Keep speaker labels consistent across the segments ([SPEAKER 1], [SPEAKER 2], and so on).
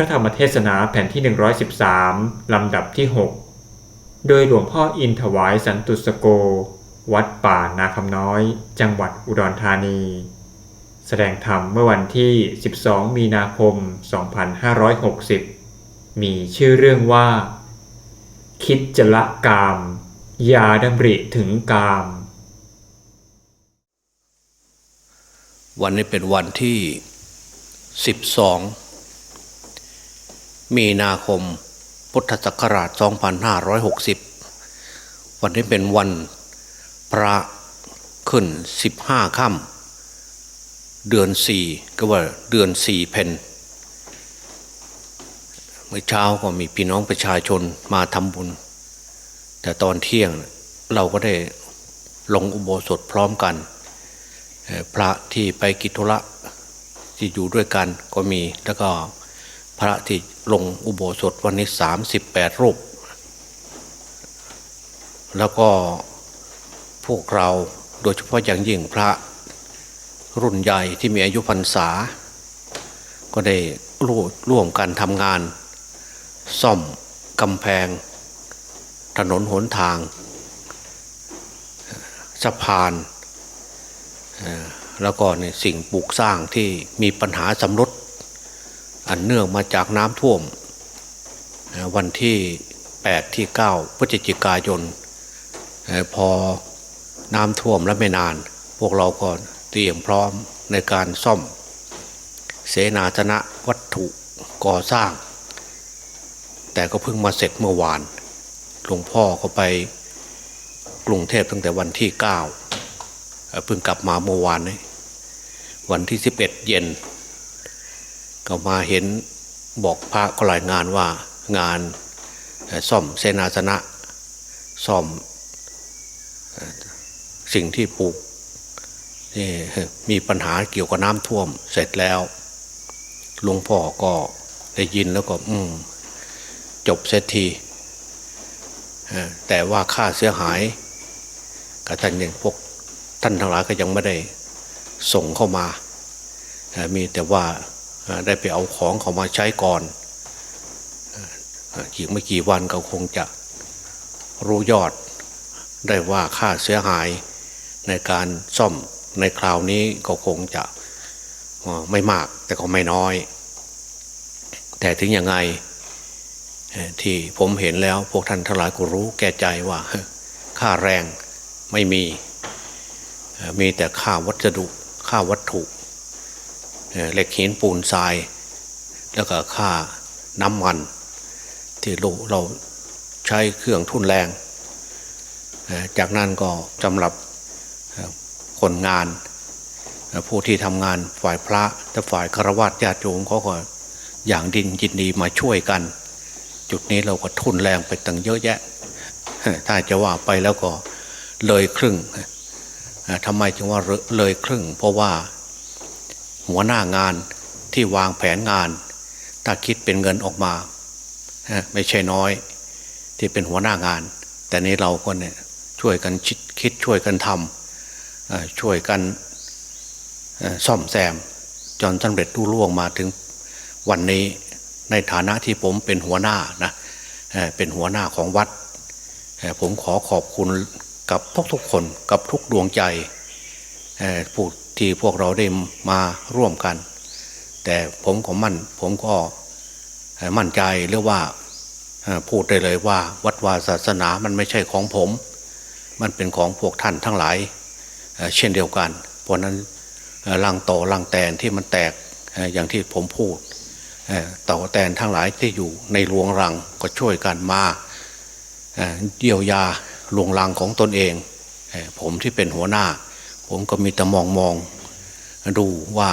[SPEAKER 1] ระธรรมเทศนาแผ่นที่ 113 ลำดับที่ 6 โดยหลวงพ่ออินถวายสันตุสโก วัดป่านาคำน้อย จังหวัดอุดรธานี แสดงธรรมเมื่อวันที่ 12 มีนาคม 2560 มีชื่อเรื่องว่า คิดจะละกาม ยาดำริถึงกาม
[SPEAKER 2] วันนี้เป็นวันที่ 12 มีนาคม พุทธศักราช 2560 วันนี้เป็นวันพระขึ้น 15 ค่ำเดือน 4 ก็ว่าเดือน 4 เพนเมื่อเช้าก็มีพี่น้องประชาชนมาทำบุญ แต่ตอนเที่ยงเราก็ได้ลงอุโบสถพร้อมกัน พระที่ไปกิจธุระที่อยู่ด้วยกันก็มีแล้วก็พระที่ ลงอุโบสถวันนี้สามสิบแปดรูป แล้วก็พวกเราโดยเฉพาะอย่างยิ่งพระรุ่นใหญ่ที่มีอายุพรรษา ก็ได้ร่วมกันทำงาน ซ่อมกำแพง ถนนหนทางสะพานแล้วก็ในสิ่งปลูกสร้างที่มีปัญหาสำรุด อันเนื่องมาจากน้ำท่วม วันที่ 8 ที่ 9 พฤศจิกายน พอน้ำท่วมแล้วไม่นาน พวกเราก็เตรียมพร้อมในการซ่อม เสนาชนะวัตถุก่อสร้าง แต่ก็เพิ่งมาเสร็จเมื่อวาน หลวงพ่อก็ไปกรุงเทพตั้งแต่วันที่ 9 เพิ่งกลับมาเมื่อวานนี้วันที่สิบเอ็ดเย็น ก็มาเห็นบอกพระก็รายงานว่างานซ่อมเสนาสนะซ่อมสิ่งที่ปลูกนี่มีปัญหาเกี่ยวกับน้ำท่วมเสร็จแล้วหลวงพ่อก็ได้ยินแล้วก็ อืม จบเสร็จทีแต่ว่าค่าเสียหายกับท่านยังพวกท่านทั้งหลายก็ยังไม่ได้ส่งเข้ามา มีแต่ว่า ได้ไปเอาของเขามาใช้ก่อนอีกไม่กี่วันก็คงจะรู้ยอด ได้ว่าค่าเสียหายในการซ่อมในคราวนี้ก็คงจะไม่มากแต่ก็ไม่น้อย แต่ถึงยังไงที่ผมเห็นแล้วพวกท่านทั้งหลายก็รู้แก่ใจว่าค่าแรงไม่มี มีแต่ค่าวัสดุค่าวัตถุ เหล็กหินปูนทราย แล้วก็ค่าน้ำมัน ที่เราใช้เครื่องทุ่นแรง จากนั้นก็สำหรับคนงาน ผู้ที่ทำงานฝ่ายพระแต่ฝ่ายฆราวาสญาติโยมเขาก็อย่างดินยินดีมาช่วยกัน จุดนี้เราก็ทุนแรงไปตั้งเยอะแยะ ถ้าจะว่าไปแล้วก็เลยครึ่งทำไมจึงว่าเลยครึ่ง เพราะว่า หัวหน้างานที่วางแผนงาน ถ้าคิดเป็นเงินออกมาไม่ใช่น้อย ที่เป็นหัวหน้างาน แต่นี้เราก็เนี่ยช่วยกันคิดช่วยกันทำช่วยกันซ่อมแซมจนสำเร็จรุ่ล่วงมาถึงวันนี้ในฐานะที่ผมเป็นหัวหน้านะเป็นหัวหน้าของวัด ผมขอขอบคุณกับทุกๆคนกับทุกดวงใจผู้ ที่พวกเราได้มาร่วมกัน แต่ผมก็มั่น ผมก็มั่นใจเรียกว่าพูดได้เลยว่า วัดวาศาสนามันไม่ใช่ของผม มันเป็นของพวกท่านทั้งหลาย เช่นเดียวกันเพราะนั้นลังโตลังแตนที่มันแตกอย่างที่ผมพูดต่อแตนทั้งหลายที่อยู่ในรวงรังก็ช่วยกันมาเยียวยาลวงลังของตนเอง ผมที่เป็นหัวหน้า ผมก็มีแต่มองมอง ดูว่า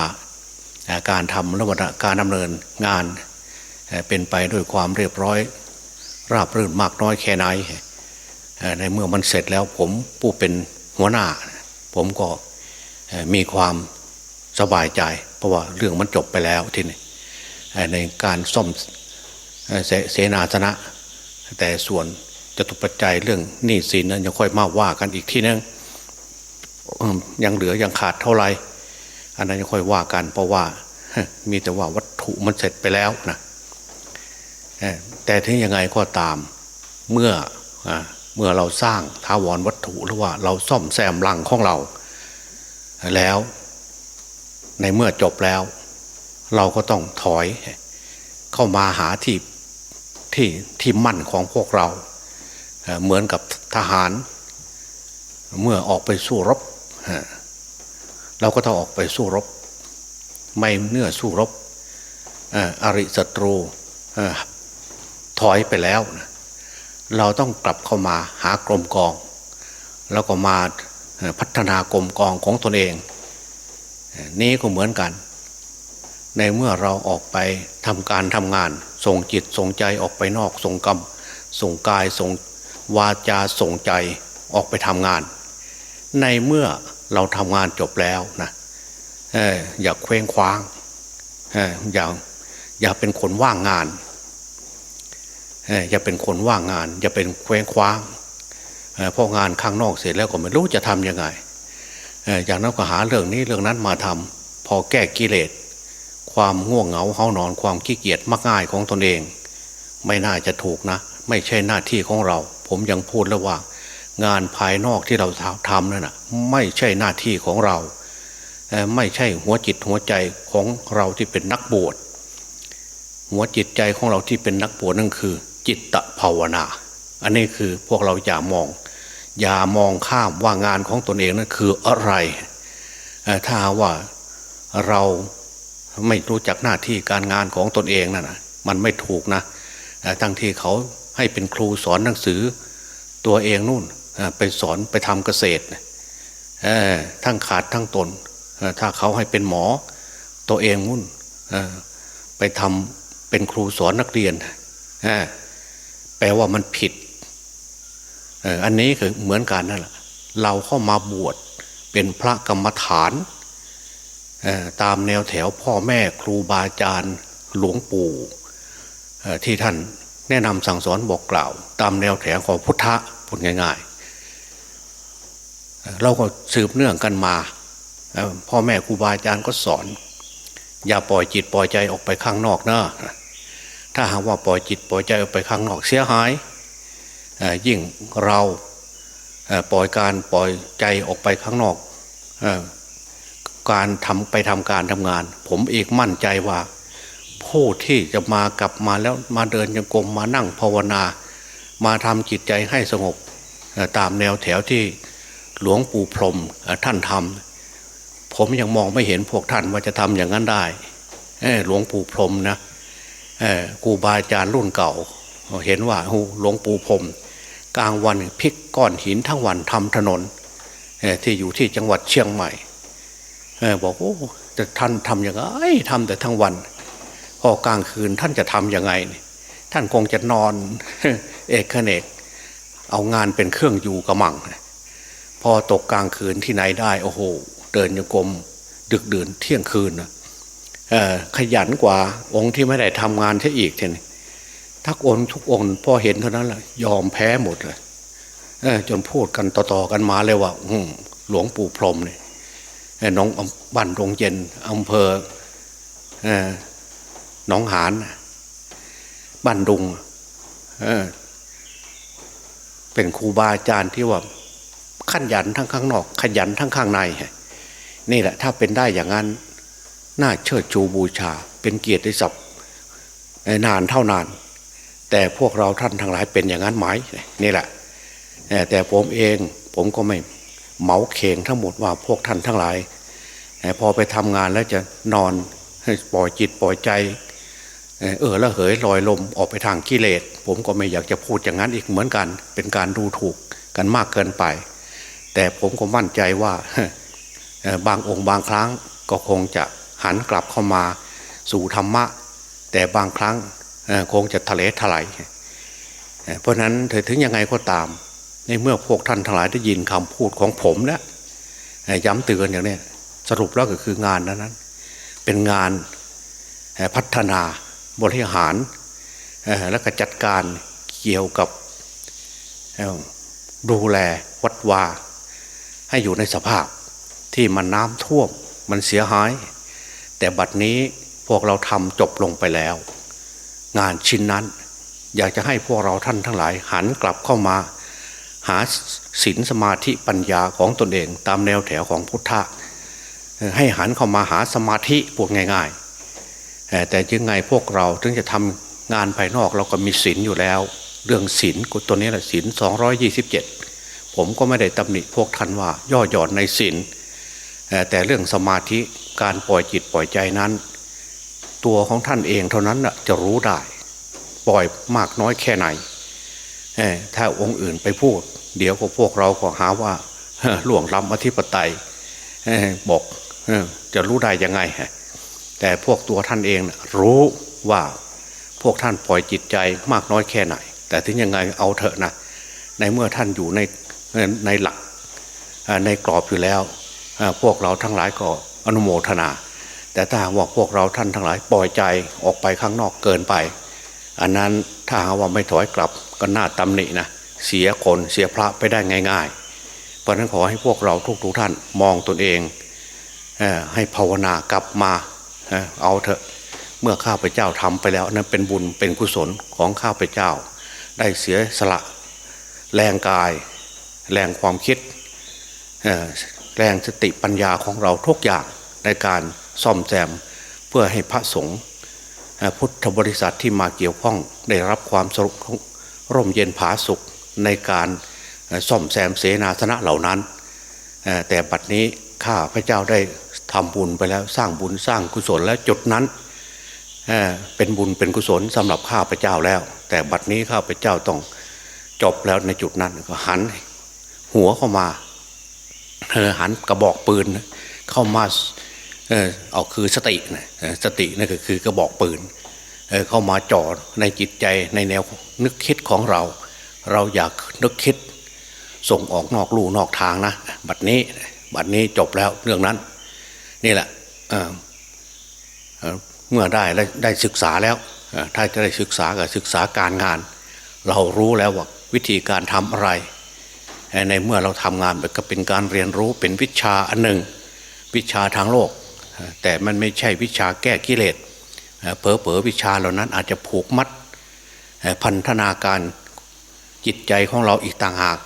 [SPEAKER 2] การทำและการดำเนินงานเป็นไปด้วยความเรียบร้อย ราบรื่นมากน้อยแค่ไหนในเมื่อมันเสร็จแล้วผมผู้เป็นหัวหน้า ผมก็มีความสบายใจ เพราะว่าเรื่องมันจบไปแล้วทีนี้ในการซ่อมเสนาสนะ แต่ส่วนจะตุปัจจัยเรื่องหนี้สินนั้นยังค่อยมาว่ากันอีกทีนึงยังเหลือยังขาดเท่าไหร่ อันนั้นค่อยว่ากันเพราะว่า มีแต่ว่าวัตถุมันเสร็จไปแล้วนะแต่ถึงยังไงก็ตามเมื่อเมื่อเราสร้างท้าวรวัตถุหรือว่าเราซ่อมแซมรังของเรา แล้วในเมื่อจบแล้ว เราก็ต้องถอย เข้ามาหาที่ที่ที่มั่นของพวกเรา เหมือนกับทหาร เมื่อออกไปสู้รบ เราก็ต้องออกไปสู้รบ ไม่เนื้อสู้รบอริศัตรูถอยไปแล้วนะเราต้องกลับเข้ามาหากรมกอง แล้วก็มาพัฒนากรมกองของตนเอง นี้ก็เหมือนกัน ในเมื่อเราออกไปทำการทำงาน ส่งจิตส่งใจออกไปนอก ส่งกรรมส่งกายส่งวาจาส่งใจออกไปทำงาน ในเมื่อ เราทำงานจบแล้วนะเอออย่าเคว้งคว้างเอออย่าอย่าเป็นคนว่างงานเอออย่าเป็นคนว่างงาน อย่าเป็นเคว้งคว้างเออพองานข้างนอกเสร็จแล้วก็ไม่รู้จะทำยังไงเอออย่างนั้นก็หาเรื่องนี้เรื่องนั้นมาทำพอแก้กิเลสความง่วงเหงาเฮานอนความขี้เกียจมักง่ายของตนเอง ไม่น่าจะถูกนะ ไม่ใช่หน้าที่ของเรา ผมยังพูดแล้วว่า งานภายนอกที่เราทำนั่นนะไม่ใช่หน้าที่ของเรา ไม่ใช่หัวจิตหัวใจของเราที่เป็นนักบวชหัวจิตใจของเราที่เป็นนักบวชนั่นคือ จิตตภาวนา อันนี้คือพวกเราอย่ามอง อย่ามองข้ามว่างานของตนเองนั่นคืออะไร ถ้าว่าเราไม่รู้จักหน้าที่การงานของตนเองนั่นนะมันไม่ถูกนะทั้งที่เขาให้เป็นครูสอนหนังสือตัวเองนู่น ไปสอนไปทำเกษตรทั้งขาดทั้งตน ถ้าเขาให้เป็นหมอ ตัวเองนู่นไปทำเป็นครูสอนนักเรียน แปลว่ามันผิด อันนี้คือเหมือนกันนั่นแหละ เราเข้ามาบวชเป็นพระกรรมฐาน ตามแนวแถวพ่อแม่ครูบาอาจารย์หลวงปู่ที่ท่านแนะนำสั่งสอนบอกกล่าว ตามแนวแถวของพุทธะพูดง่าย เราก็สืบเนื่องกันมาพ่อแม่ครูบาอาจารย์ก็สอน อย่าปล่อยจิตปล่อยใจออกไปข้างนอกนะถ้าหากว่าปล่อยจิตปล่อยใจออกไปข้างนอกเสียหายยิ่งเราปล่อยการปล่อยใจออกไปข้างนอกการทำไปทำการทำงาน ผมเอกมั่นใจว่า ผู้ที่จะมากลับมาแล้วมาเดินยังกรมมานั่งภาวนา มาทำจิตใจให้สงบตามแนวแถวที่ หลวงปู่พรมท่านทำผมยังมองไม่เห็นพวกท่านว่าจะทำอย่างนั้นได้หลวงปู่พรมนะครูบาอาจารย์รุ่นเก่า เห็นว่าหลวงปู่พรมกลางวันพลิกก้อนหินทั้งวันทำถนนที่อยู่ที่จังหวัดเชียงใหม่บอกโอ้จะท่านทำอยังไงทำแต่ทั้งวัน พอกลางคืนท่านจะทำยังไง ท่านคงจะนอน เอกเนกเอางานเป็นเครื่องอยู่กระมังพ อตกกลางคืนที่ไหนได้โอ้โห เดินโยกมดึกดื่นเที่ยงคืนนะขยันกว่าองค์ที่ไม่ได้ทำงานใช่อีกเทีนี้ทักองทุกองค์พอเห็นเท่านั้นแหละยอมแพ้หมดเลยเอจนพูดกันต่อๆกันมาเลยว่าอืหลวงปู่พรมเนี่ยน้องบ้านโรงเย็นอำเภอหนองหานบ้านดุงเเป็นครูบาอาจารย์ที่ว่า ขันยันทั้งข้างนอก ขยันทั้งข้างใน นี่แหละถ้าเป็นได้อย่างนั้นน่าเชิดชูบูชา เป็นเกียรติศัพท์นานเท่านาน แต่พวกเราท่านทั้งหลายเป็นอย่างนั้นไหมนี่แหละแต่ผมเองผมก็ไม่เหมาเข่งทั้งหมดว่าพวกท่านทั้งหลายพอไปทำงานแล้วจะนอนปล่อยจิตปล่อยใจ เออแล้วเหยลอยลมออกไปทางกิเลส ผมก็ไม่อยากจะพูดอย่างนั้นอีกเหมือนกัน เป็นการดูถูกกันมากเกินไป แต่ผมก็มั่นใจว่าบางองค์บางครั้งก็คงจะหันกลับเข้ามาสู่ธรรมะ แต่บางครั้งคงจะทะเลถลายเอ่อเพราะนั้นถึงยังไงก็ตาม ในเมื่อพวกท่านทั้งหลายได้ยินคำพูดของผมแล้วย้ำเตือนอย่างนี้สรุปแล้วก็คืองานนั้นนั้นเป็นงานพัฒนาบริหารและก็จัดการเกี่ยวกับดูแลวัดวา ให้อยู่ในสภาพที่มันน้ำท่วมมันเสียหาย แต่บัดนี้พวกเราทำจบลงไปแล้ว งานชิ้นนั้น อยากจะให้พวกเราท่านทั้งหลายหันกลับเข้ามา หาศีลสมาธิปัญญาของตนเองตามแนวแถวของพุทธะให้หันเข้ามาหาสมาธิพวกง่ายๆ แต่ยังไงพวกเราถึงจะทำงานภายนอกเราก็มีศีลอยู่แล้ว เรื่องศีลกูตัวนี้แหละศีล227 ผมก็ไม่ได้ตำหนิพวกท่านว่าย่อหย่อนในศีลแต่เรื่องสมาธิการปล่อยจิตปล่อยใจนั้น ตัวของท่านเองเท่านั้นจะรู้ได้ ปล่อยมากน้อยแค่ไหนถ้าองค์อื่นไปพูด เดี๋ยวก็พวกเราก็หาว่าหลวงล้ำอธิปไตยบอกจะรู้ได้ยังไง แต่พวกตัวท่านเองรู้ว่าพวกท่านปล่อยจิตใจมากน้อยแค่ไหน แต่ถึงยังไงเอาเถอะนะในเมื่อท่านอยู่ใน ในหลักในกรอบอยู่แล้ว พวกเราทั้งหลายก็อนุโมทนา แต่ถ้าหากว่าพวกเราท่านทั้งหลายปล่อยใจออกไปข้างนอกเกินไป อันนั้นถ้าหากว่าไม่ถอยกลับก็น่าตำหนินะเสียคนเสียพระไปได้ง่าย ๆ เพราะนั้นขอให้พวกเราทุกๆท่านมองตนเองให้ภาวนากลับมาเออเอาเถอะเมื่อข้าพเจ้าทำไปแล้วนั้นเป็นบุญเป็นกุศลของข้าพเจ้า ได้เสียสละแรงกาย แรงความคิดแรงสติปัญญาของเราทุกอย่างในการซ่อมแซมเพื่อให้พระสงฆ์พุทธบริษัทที่มาเกี่ยวข้องได้รับความสรุปร่มเย็นผาสุขในการซ่อมแซมเสนาสนะเหล่านั้น แต่บัดนี้ข้าพระเจ้าได้ทำบุญไปแล้วสร้างบุญสร้างกุศลแล้วจุดนั้นเอ่อเป็นบุญเป็นกุศลสำหรับข้าพเจ้าแล้ว แต่บัดนี้ข้าพเจ้าต้องจบแล้วในจุดนั้นก็หัน หัวเข้ามาเออหันกระบอกปืนเข้ามาเออเอาคือสตินะสตินั่นก็คือกระบอกปืนเออเข้ามาจ่อในจิตใจในแนวนึกคิดของเรา เราอยากนึกคิด ส่งออกนอกลู่นอกทางนะบัดนี้บัดนี้จบแล้วเรื่องนั้น นี่แหละเเมื่อได้ได้ศึกษาแล้วถ้าจะได้ศึกษากับศึกษาการงาน เรารู้แล้วว่าวิธีการทำอะไร ในเมื่อเราทำงานก็เป็นการเรียนรู้เป็นวิชาอันหนึ่ง วิชาทางโลก แต่มันไม่ใช่วิชาแก้กิเลสเผลอเผลอๆวิชาเหล่านั้นอาจจะผูกมัดพันธนาการจิตใจของเราอีกต่างหาก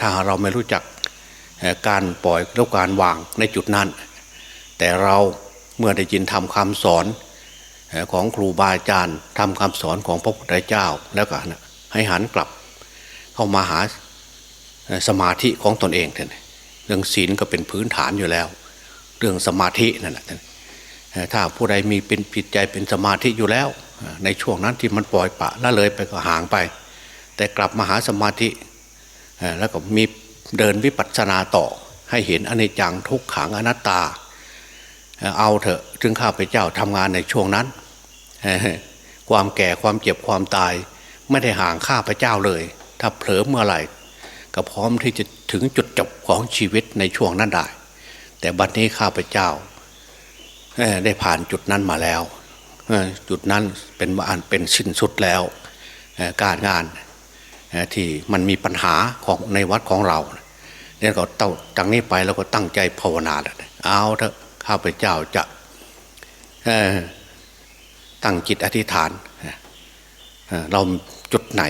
[SPEAKER 2] ถ้าเราไม่รู้จักการปล่อยและการวางในจุดนั้น แต่เราเมื่อได้ยินทำคำสอนของครูบาอาจารย์ทำคำสอนของพระพุทธเจ้าแล้วก็ให้หันกลับเข้ามาหา สมาธิของตนเองท่านเรื่องศีลก็เป็นพื้นฐานอยู่แล้ว เรื่องสมาธินั่นแหละถ้าผู้ใดมีเป็นผิดใจเป็นสมาธิอยู่แล้ว ในช่วงนั้นที่มันปล่อยปะละเลยไปก็ห่างไป แต่กลับมาหาสมาธิแล้วก็มีเดินวิปัสสนาต่อให้เห็นอนิจจังทุกขังอนัตตา เอาเถอะถึงข้าพเจ้าทำงานในช่วงนั้น ความแก่ความเจ็บความตาย ไม่ได้ห่างข้าพเจ้าเลย ถ้าเผลอเมื่อไหร่ ก็พร้อมที่จะถึงจุดจบของชีวิตในช่วงนั้นได้ แต่บัดนี้ข้าพเจ้าได้ผ่านจุดนั้นมาแล้วจุดนั้นเป็นอันเป็นสิ้นสุดแล้วการงานที่มันมีปัญหาของในวัดของเราเนี่ยก็ต้องจากนี้ไปเราก็ตั้งใจภาวนาเอาเถอะข้าพเจ้าจะตั้งจิตอธิษฐานเราจุดไหน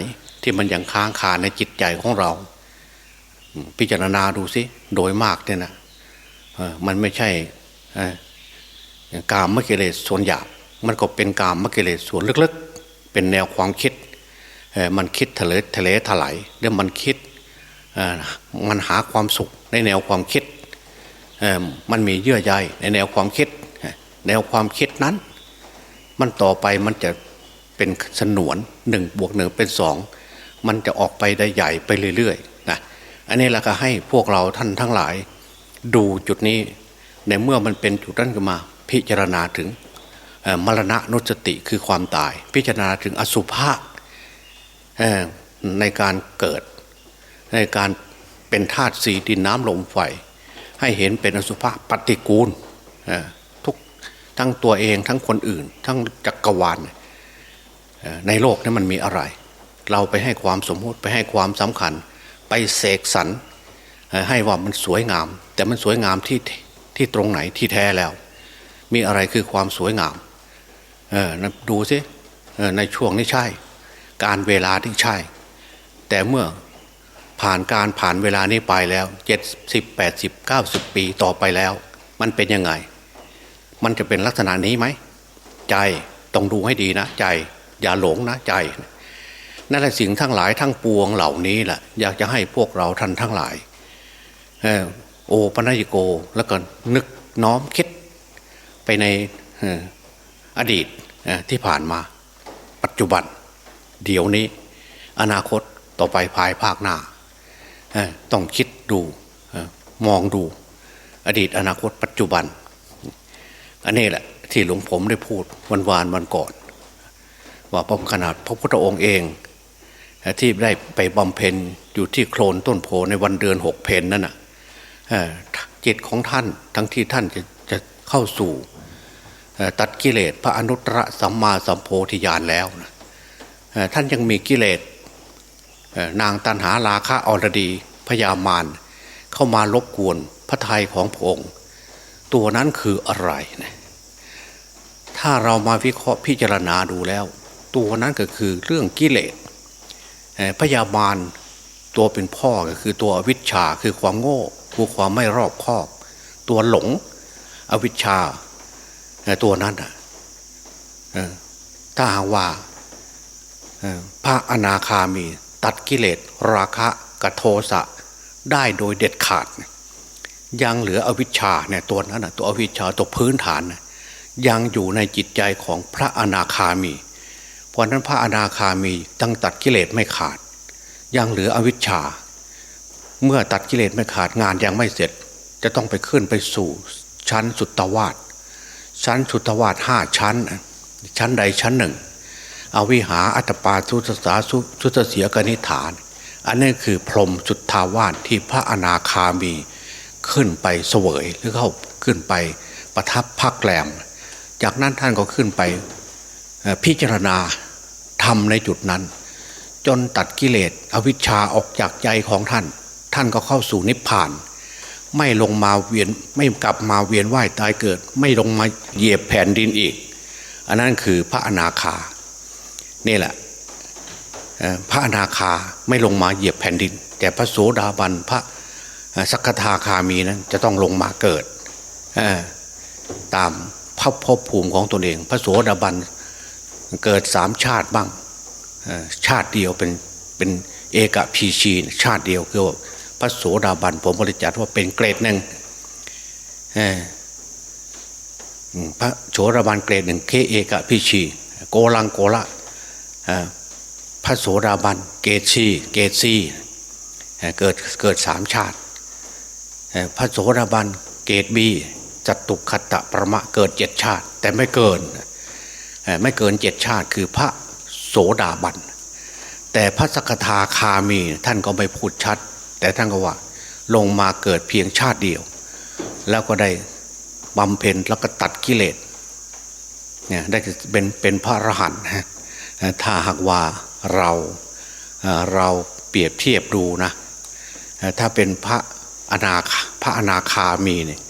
[SPEAKER 2] ที่มันยังค้างคาในจิตใจของเรา พิจารณาดูสิโดยมากเนี่ยนะมันไม่ใช่กามมกิเลสส่วนหยาบมันก็เป็นกามมกิเลสส่วนลึกๆ เป็นแนวความคิดมันคิดทะเลทะเลถลายแล้วมันคิดมันหาความสุขในแนวความคิดมันมีเยื่อใยในแนวความคิด แนวความคิดนั้น มันต่อไปมันจะเป็นสนวนหนึ่งบวกหนึ่งเป็นสองมันจะออกไปได้ใหญ่ไปเรื่อย อันนี้เราก็ให้พวกเราท่านทั้งหลาย ดูจุดนี้ในเมื่อมันเป็นจุดนั้นขึ้นมา พิจารณาถึงมรณะนุสติคือความตาย พิจารณาถึงอสุภะในการเกิด ในการเป็นธาตุสีดินน้ำลมไฟ ให้เห็นเป็นอสุภะปฏิกูลทุกทั้งตัวเองทั้งคนอื่น ทั้งจักรวาลในโลกนี้มันมีอะไร เราไปให้ความสมมติไปให้ความสำคัญ ไปเสกสรรให้ว่ามันสวยงาม แต่มันสวยงามที่ที่ตรงไหนที่แท้แล้ว มีอะไรคือความสวยงามเออดูสิในช่วงนี้ใช่ การเวลาที่ใช่ แต่เมื่อผ่านการผ่านเวลานี้ไปแล้วเจ็ดสิบแปดสิบเก้าสิบปีต่อไปแล้ว มันเป็นยังไง มันจะเป็นลักษณะนี้ไหม ใจต้องดูให้ดีนะ ใจ อย่าหลงนะใจ นั่นแหละสิ่งทั้งหลายทั้งปวงเหล่านี้แหละอยากจะให้พวกเราท่านทั้งหลายเอ่อโอปัญญโกแล้วก็นึกน้อมคิดไปในอดีตที่ผ่านมา ปัจจุบัน เดี๋ยวนี้ อนาคตต่อไปภายภาคหน้าต้องคิดดูมองดู อดีตอนาคตปัจจุบัน อันนี้แหละที่หลวงผมได้พูดวันวานวันก่อน ว่าพระขนาดพระพุทธองค์เอง ที่ได้ไปบำเพ็ญอยู่ที่โคลนต้นโพในวันเดือนหกเพนนั่นน่ะเจิตของท่านทั้งที่ท่านจะจะเข้าสู่ตัดกิเลสพระอนุตตรสัมมาสัมโพธิญาณแล้วนะท่านยังมีกิเลสนางตันหาราคะอรดีพยามารเข้ามารบกวนพระทัยของพระองค์ ตัวนั้นคืออะไรนะถ้าเรามาวิเคราะห์พิจารณาดูแล้ว ตัวนั้นก็คือเรื่องกิเลส พยามารตัวเป็นพ่อก็คือตัวอวิชชาคือความโง่คือความไม่รอบคอบ ตัวหลง อวิชชาตัวนั้นถ้าหากว่าพระอนาคามีตัดกิเลสราคะกับโทสะได้โดยเด็ดขาด ยังเหลืออวิชชาเนี่ยตัวนั้นตัวอวิชชาตัวพื้นฐาน ยังอยู่ในจิตใจของพระอนาคามี ราะนั้นพระอนาคามีตั้งตัดกิเลสไม่ขาด ยังเหลืออวิชชา เมื่อตัดกิเลสไม่ขาดงานยังไม่เสร็จ จะต้องไปขึ้นไปสู่ชั้นสุตตวาสชั้นสุตตวาสห้าชั้น ชั้นใดชั้นหนึ่งอวิหาอัตปาทุตสาสุทุตเสียกนิฐาน อันนี้คือพรมสุทธาวาสที่พระอนาคามีขึ้นไปเสวยหรือเข้าขึ้นไปประทับพักแรม จากนั้นท่านก็ขึ้นไปพิจารณา ทำในจุดนั้น จนตัดกิเลสอวิชชาออกจากใจของท่าน ท่านก็เข้าสู่นิพพาน ไม่ลงมาเวียนไม่กลับมาเวียนว่ายตายเกิด ไม่ลงมาเหยียบแผ่นดินอีก อันนั้นคือพระอนาคา นี่แหละพระอนาคาไม่ลงมาเหยียบแผ่นดิน แต่พระโสดาบันพระสักทาคามีนั้นจะต้องลงมาเกิดตามภพภพภูมิของตนเอง พระโสดาบัน เกิดสามชาติบ้างชาติเดียวเป็นเป็นเอกพีชีชาติเดียวคือว่าพระโสดาบันผมบริจาคว่าเป็นเกรดหนึ่งพระโสดาบันเกรดหนึ่งเคเอกพิชี โกลังโกละพระโสดาบันเกรดชีเกรดซีเอ่เกิดเกิดสามชาติพระโสดาบันเกรดบีจตุคตตะประมะเกิดเจ็ดชาติ แต่ไม่เกิน ไม่เกินเจ็ดชาติคือพระโสดาบัน แต่พระสกทาคามีท่านก็ไม่พูดชัด แต่ท่านก็ว่าลงมาเกิดเพียงชาติเดียว แล้วก็ได้บำเพ็ญแล้วก็ตัดกิเลสเนี่ยได้เป็นเป็นพระอรหันต์ถ้าหากว่าเราเราเปรียบเทียบดูนะถ้าเป็นพระอนาคพระอนาคามีเนี่ย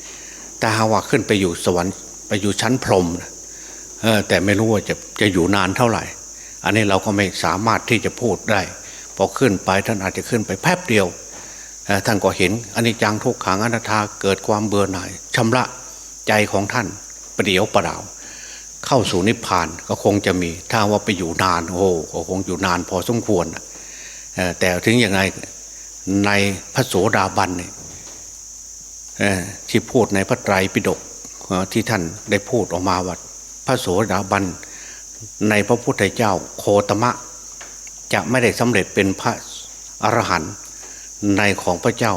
[SPEAKER 2] แต่หากว่าขึ้นไปอยู่สวรรค์ไปอยู่ชั้นพรหมนะ แต่ไม่รู้ว่าจะจะอยู่นานเท่าไหร่ อันนี้เราก็ไม่สามารถที่จะพูดได้พอขึ้นไปท่านอาจจะขึ้นไปแป๊บเดียวออท่านก็เห็นอันิจจังทุกขังอนัตตาเกิดความเบื่อหน่ายชำระใจของท่านประเดียวประดาว เข้าสู่นิพพานก็คงจะมีถ้าว่าไปอยู่นานโอ้โหก็คงอยู่นานพอสมควรออแต่ถึงอย่างไรในพระโสดาบันเนี่ยที่พูดในพระไตรปิฎกที่ท่านได้พูดออกมาว่า ระโสดาบันในพระพุทธเจ้าโคตมะ จะไม่ได้สำเร็จเป็นพระอรหันต์ในของพระเจ้า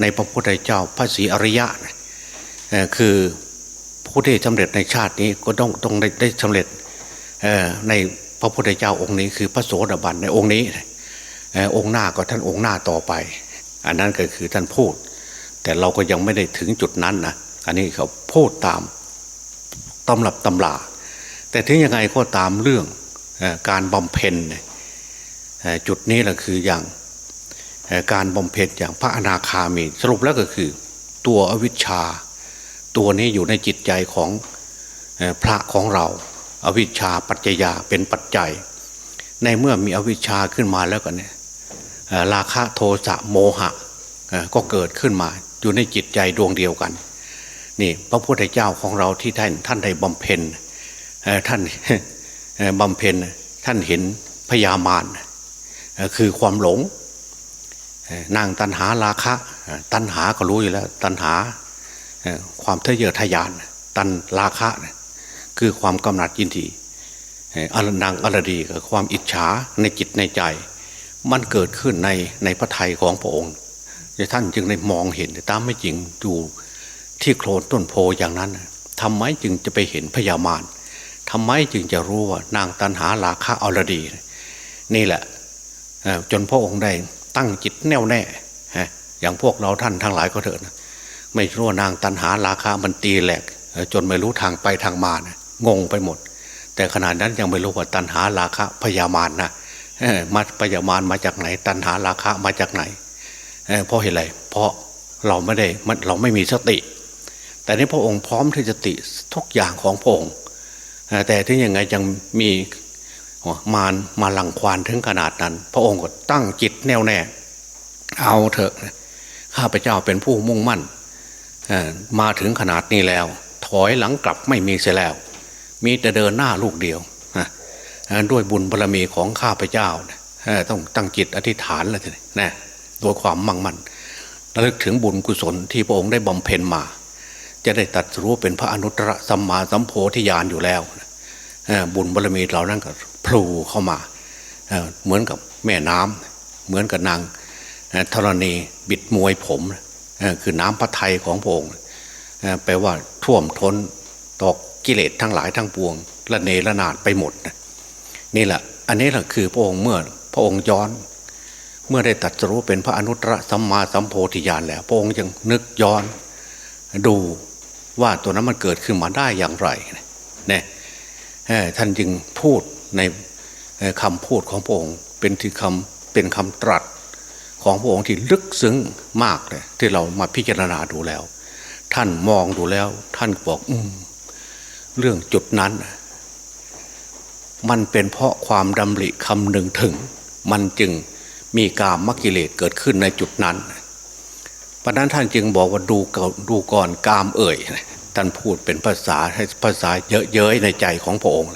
[SPEAKER 2] ในพระพุทธเจ้าพระศรีอริยะคือผู้ที่สำเร็จในชาตินี้ก็ต้องต้องได้ได้สำเร็จในพระพุทธเจ้าองค์นี้คือพระโสดาบันในองค์นี้องค์หน้าก็ท่านองค์หน้าต่อไป อันนั้นก็คือท่านพูด แต่เราก็ยังไม่ได้ถึงจุดนั้นนะอันนี้เขาพูดตาม ตำรับตำราแต่ถึงยังไงก็ตามเรื่องการบำเพ็ญจุดนี้แหละคืออย่างการบำเพ็ญอย่างพระอนาคามี สรุปแล้วก็คือตัวอวิชชา ตัวนี้อยู่ในจิตใจของพระของเรา อวิชชาปัจจยาเป็นปัจจัย ในเมื่อมีอวิชชาขึ้นมาแล้วก็เนี่ยราคะโทสะโมหะก็เกิดขึ้นมาอยู่ในจิตใจดวงเดียวกัน นี่พระพุทธเจ้าของเราที่ท่านท่านได้บำเพ็ญท่านบำเพ็ญท่านเห็นพยามารคือความหลงเอ่อนางตันหาราคะ ตันหาก็รู้อยู่แล้ว ตันหาความทะเยอทะยาน ตันราคะคือความกำหนัดยินดีอ่ออรนางอรดีกับความอิจฉาในจิตในใจ มันเกิดขึ้นในในพระทัยของพระองค์ท่านจึงได้มองเห็นแต่ตามไม่จริงอยู่ ที่โคลนต้นโพอย่างนั้นน่ะทำไมจึงจะไปเห็นพญามารทำไมจึงจะรู้ว่านางตันหาราคะอรดี นี่แหละจนพระองค์ได้ตั้งจิตแน่วแน่อย่างพวกเราท่านทั้งหลายก็เถอะนะไม่รู้ว่านางตันหาราคามันตีแหลก จนไม่รู้ทางไปทางมานะงงไปหมด แต่ขนาดนั้นยังไม่รู้ว่าตันหาราคะพญามารนะมาพญามารมาจากไหน ตันหาราคะมาจากไหนเพราะเหตุไรเพราะเราไม่ได้เราไม่มีสติ แต่ในพระองค์พร้อมที่จะติทุกอย่างของพระองค์แต่ถึงยังไงยังมีมารมาลังควานถึงขนาดนั้น พระองค์ก็ตั้งจิตแน่วแน่เอาเถอะข้าพเจ้าเป็นผู้มุ่งมั่นมาถึงขนาดนี้แล้ว ถอยหลังกลับไม่มีเสียแล้ว มีแต่เดินหน้าลูกเดียวด้วยบุญบารรมีของข้าพเจ้าต้องตั้งจิตอธิษฐานแล้วทีนี้นะโดยความมั่งมั่นระลึกถึงบุญกุศลที่พระองค์ได้บำเพ็ญมา จะได้ตัดรู้เป็นพระอนุตตรสัมมาสัมโพธิญาณอยู่แล้วบุญบารมีเหล่านั้นก็พลูเข้ามาเหมือนกับแม่น้ำเหมือนกับนางธรณีบิดมวยผมคือน้ำพระทัยของพระองค์แปลว่าท่วมท้นตอกกิเลสทั้งหลายทั้งปวงละเนระนาดไปหมดนี่แหละ อันนี้แหละคือพระองค์เมื่อพระองค์ย้อน เมื่อได้ตัดรู้เป็นพระอนุตตรสัมมาสัมโพธิญาณแล้ว พระองค์ยังนึกย้อนดู ว่าตัวนั้นมันเกิดขึ้นมาได้อย่างไรเนี่ยท่านจึงพูดในคำพูดของพระองค์เป็นที่คำเป็นคำตรัสของพระองค์ที่ลึกซึ้งมากเลยที่เรามาพิจารณาดูแล้ว ท่านมองดูแล้ว ท่านบอกอืมเรื่องจุดนั้น มันเป็นเพราะความดำริคำหนึ่งถึง มันจึงมีกามมกิเลสเกิดขึ้นในจุดนั้นเพราะนั้นท่านจึงบอกว่าดูดูก่อนกามเอ่ย ท่านพูดเป็นภาษาให้ภาษาเยอะเย้ยในใจของพระองค์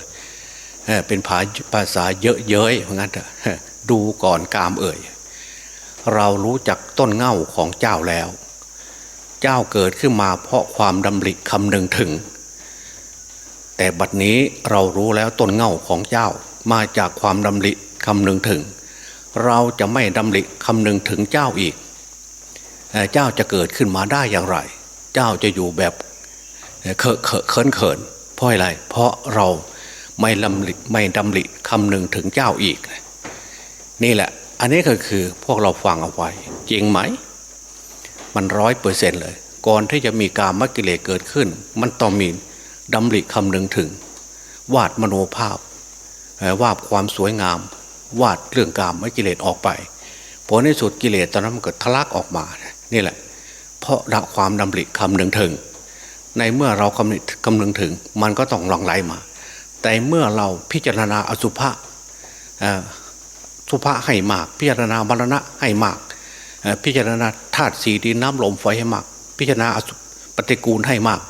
[SPEAKER 2] เออเป็นภาภาษาเยอะเย้ยเพราะงั้นดูก่อนกามเอ่ย เรารู้จักต้นเง่าของเจ้าแล้ว เจ้าเกิดขึ้นมาเพราะความดำริคำหนึ่งถึง แต่บัดนี้เรารู้แล้วต้นเง่าของเจ้ามาจากความดำริคำหนึ่งถึง เราจะไม่ดำริคำหนึ่งถึงเจ้าอีก เจ้าจะเกิดขึ้นมาได้อย่างไร เจ้าจะอยู่แบบ เคอะเขินเขินเพราะอะไร เพราะเราไม่ลำลิไม่ดำริคำหนึ่งถึงเจ้าอีก นี่แหละ อันนี้ก็คือพวกเราฟังเอาไว้จริงไหม มันร้อยเปอร์เซ็นเลย ก่อนที่จะมีการมกิเลสเกิดขึ้น มันต้องมีดำริคำหนึ่งถึง วาดมโนภาพวาดความสวยงาม วาดเรื่องกามมกิเลสออกไปผลในสุดกิเลสตอนนั้นมันเกิดทะลักออกมา นี่แหละ เพราะละความดำริคำหนึ่งถึง ในเมื่อเราคำนึงคำนึงถึง มันก็ต้องหลังไหลมา แต่เมื่อเราพิจารณาอสุภะสุภะให้มาก พิจารณามรณะให้มาก พิจารณาธาตุสีดินน้ำลมไฟให้มาก พิจารณาอสุปฏิกูลให้มาก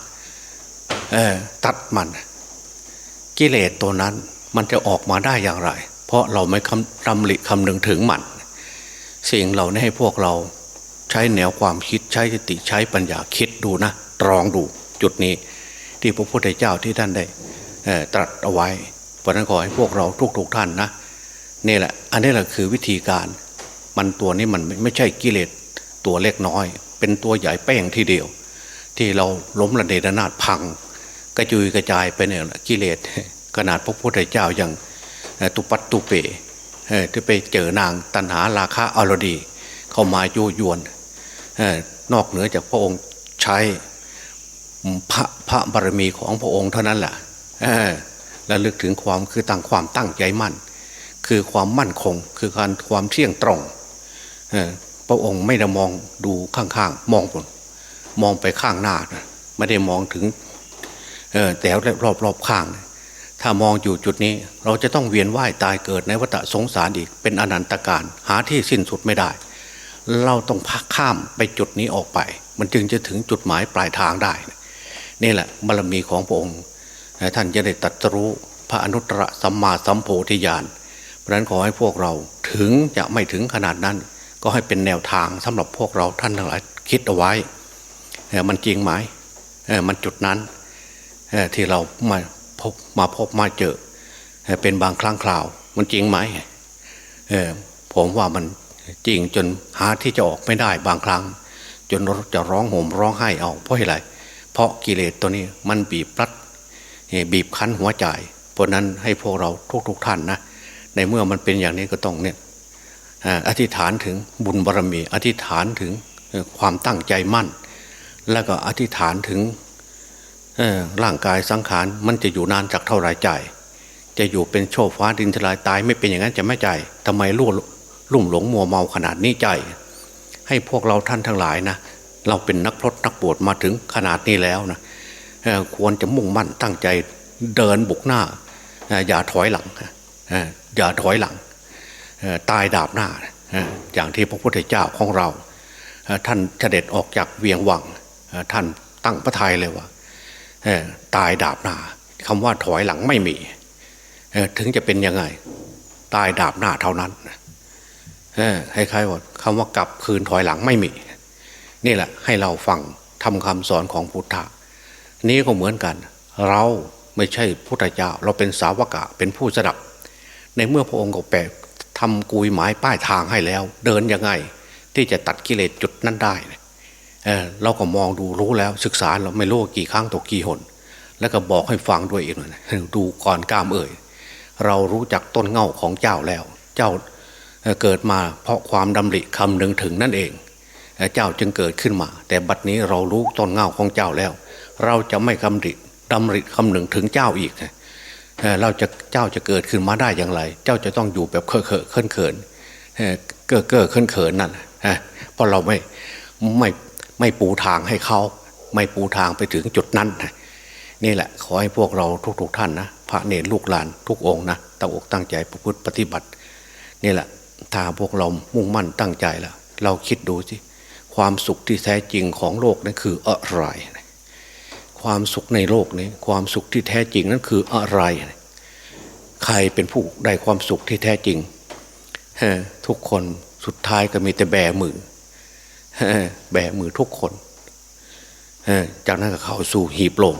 [SPEAKER 2] ตัดมัน กิเลสตัวนั้นมันจะออกมาได้อย่างไร เพราะเราไม่คำรำลิคำนึงถึงมัน สิ่งเหล่านี้ให้พวกเราใช้แนวความคิดใช้สติใช้ปัญญาคิดดูนะตรองดู จุดนี้ ที่พระพุทธเจ้าที่ท่านได้ตรัสเอาไว้เพราะนั้นขอให้พวกเราทุกๆท่านนะนี่แหละ อันนี้แหละคือวิธีการมันตัวนี้มันไม่ใช่กิเลสตัวเล็กน้อย เป็นตัวใหญ่แป้งทีเดียว ที่เราล้มระเนระนาดพัง กระจุยกระจายไปเนี่ยกิเลสขนาดพระพุทธเจ้ายังตุปัตตุเปเอ่อที่ไปเจอนางตันหาราคะอรดี เข้ามายุยวนนอกเหนือจากพระองค์ใช้ พระพระบารมีของพระองค์เท่านั้นแหละและลึกถึงความคือตั้งความตั้งใจมั่น คือความมั่นคง คือการความเที่ยงตรงพระองค์ไม่ได้มองดูข้างๆ มองบนมองไปข้างหน้านะไม่ได้มองถึงแต่รอบๆข้าง ถ้ามองอยู่จุดนี้เราจะต้องเวียนว่ายตายเกิดในวัฏสงสารอีกเป็นอนันตการหาที่สิ้นสุดไม่ได้ เราต้องพักข้ามไปจุดนี้ออกไป มันจึงจะถึงจุดหมายปลายทางได้ นี่แหละบารมีของพระองค์ ท่านจะได้ตัดรู้พระอนุตตรสัมมาสัมโพธิญาณเพราะนั้นขอให้พวกเราถึงจะไม่ถึงขนาดนั้น ก็ให้เป็นแนวทางสำหรับพวกเราท่านทั้งหลายคิดเอาไว้มันจริงไหมมันจุดนั้นที่เรามาพบมาพบมาเจอ เป็นบางครั้งคราว มันจริงไหมผมว่ามันจริงจนหาที่จะออกไม่ได้บางครั้ง จนจะร้องโห่มร้องไห้เอาเพราะอะไร เพราะกิเลสตัวนี้มันบีบรัดบีบคั้นหัวใจ เพราะนั้นให้พวกเราทุกๆทท่านนะในเมื่อมันเป็นอย่างนี้ก็ต้องเนี่ยอธิษฐานถึงบุญบารรมี อธิษฐานถึงความตั้งใจมั่น แล้วก็อธิษฐานถึงร่างกายสังขารมันจะอยู่นานจากเท่าไรใจ จะอยู่เป็นโชคฟ้าดินทลายตายไม่เป็นอย่างนั้นจะไม่ใจทำไมลุ่มลุ่มหลงมัวเมาขนาดนี้ใจ ให้พวกเราท่านทั้งหลายนะ เราเป็นนักพรตนักบวชมาถึงขนาดนี้แล้วนะควรจะมุ่งมั่นตั้งใจเดินบุกหน้า อย่าถอยหลังอย่าถอยหลัง ตายดาบหน้า อย่างที่พระพุทธเจ้าของเรา ท่านเสด็จออกจากเวียงวัง ท่านตั้งพระทัยเลยว่าตายดาบหน้าคำว่าถอยหลังไม่มี ถึงจะเป็นยังไง ตายดาบหน้าเท่านั้นเออให้ใครว่าคำว่ากลับคืนถอยหลังไม่มี นี่แหละให้เราฟังทำคำสอนของพุทธะนี้ก็เหมือนกัน เราไม่ใช่พุทธเจ้า เราเป็นสาวกะเป็นผู้สดับ ในเมื่อพระองค์ก็แปลทำกุยหมายป้ายทางให้แล้ว เดินยังไง ที่จะตัดกิเลสจุดนั้นได้เเราก็มองดูรู้แล้วศึกษาเราไม่รู้กี่ครั้งตกกี่หน แล้วก็บอกให้ฟังด้วยอีกหน่อยดูก่อนกล้ามเอ่ยเรารู้จักต้นเง่าของเจ้าแล้ว เจ้าเกิดมาเพราะความดำริคำนึงถึงนั่นเอง เจ้าจึงเกิดขึ้นมา แต่บัดนี้เรารู้ต้นเง่าของเจ้าแล้ว เราจะไม่คำริดำริคำหนึ่งถึงเจ้าอีกเอ่อเราจะเจ้าจะเกิดขึ้นมาได้อย่างไร เจ้าจะต้องอยู่แบบเคอะเคอะเขินเขินเอ่อเก้อเก้อเขินเขินนั่นฮะเพราะเราไม่ไม่ไม่ปูทางให้เขาไม่ปูทางไปถึงจุดนั้นนี่แหละ ขอให้พวกเราทุกๆท่านนะพระเนรลูกหลานทุกองค์นะตั้งอกตั้งใจประพฤติปฏิบัติ นี่แหละถ้าพวกเรามุ่งมั่นตั้งใจแล้วเราคิดดูสิ ความสุขที่แท้จริงของโลกนั้นคืออะไร ความสุขในโลกนี้ ความสุขที่แท้จริงนั้นคืออะไร ใครเป็นผู้ได้ความสุขที่แท้จริงทุกคนสุดท้ายก็มีแต่แบมือแบมือทุกคนจากนั้นก็เข้าสู่หีบโลง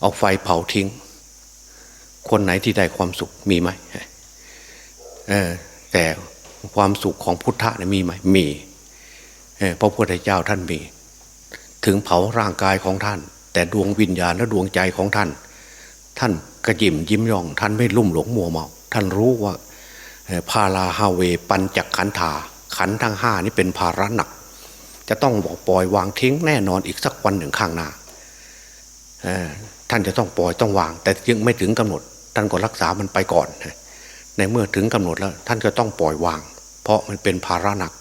[SPEAKER 2] เอาไฟเผาทิ้ง คนไหนที่ได้ความสุขมีไหมแต่ความสุขของพุทธะมีไหมมี พระพุทธเจ้าท่านมี ถึงเผาร่างกายของท่าน แต่ดวงวิญญาณและดวงใจของท่าน ท่านกระยิมยิ้มย่อง ท่านไม่ลุ่มหลงมัวเมา ท่านรู้ว่าพาลาฮาเว ปัญจขันธาขันทั้งห้านี่เป็นภาระหนัก จะต้องบอกปล่อยวางทิ้งแน่นอนอีกสักวันหนึ่งข้างหน้าท่านจะต้องปล่อยต้องวาง แต่ยังไม่ถึงกำหนด ท่านก็รักษามันไปก่อนในเมื่อถึงกำหนดแล้ว ท่านก็ต้องปล่อยวาง เพราะมันเป็นภาระหนัก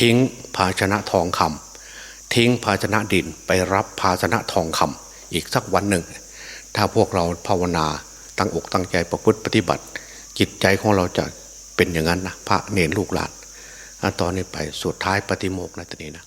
[SPEAKER 2] ทิ้งภาชนะทองคำทิ้งภาชนะดินไปรับภาชนะทองคำอีกสักวันหนึ่ง ถ้าพวกเราภาวนาตั้งอกตั้งใจประพฤติปฏิบัติ จิตใจของเราจะเป็นอย่างนั้นนะพระเนรลูกหลานอะตอนนี้ไปสุดท้ายปฏิโมกข์นะตอนนี้นะ